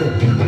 Thank you.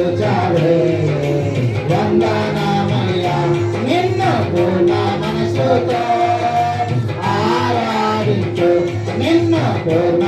నిలుచావే వందనామయ్యా నిన్ను పూర్ణ మనసుతో ఆరాధించు నిన్ను పూర్ణ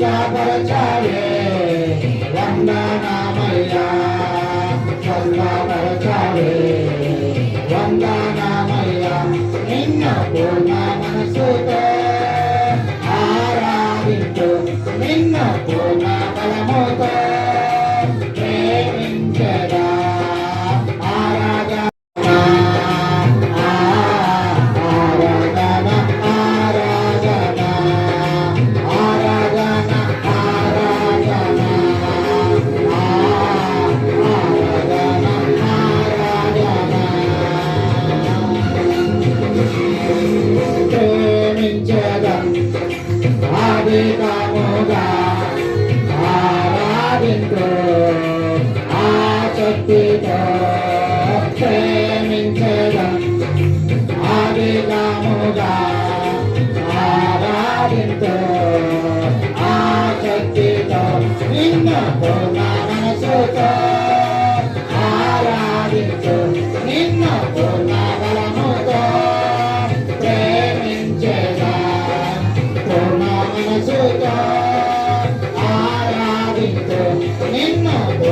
దుర్గాపరచాయే వందనామయ్యా ఆవేదముగా ఆరాధించు ఆసక్తితో ప్రేమించడం ఆవేదముగా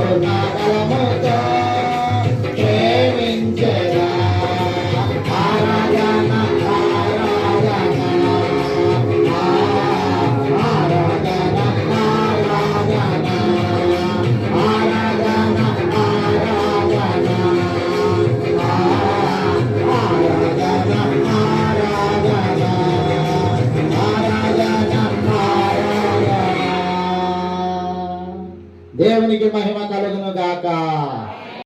Allah'ım.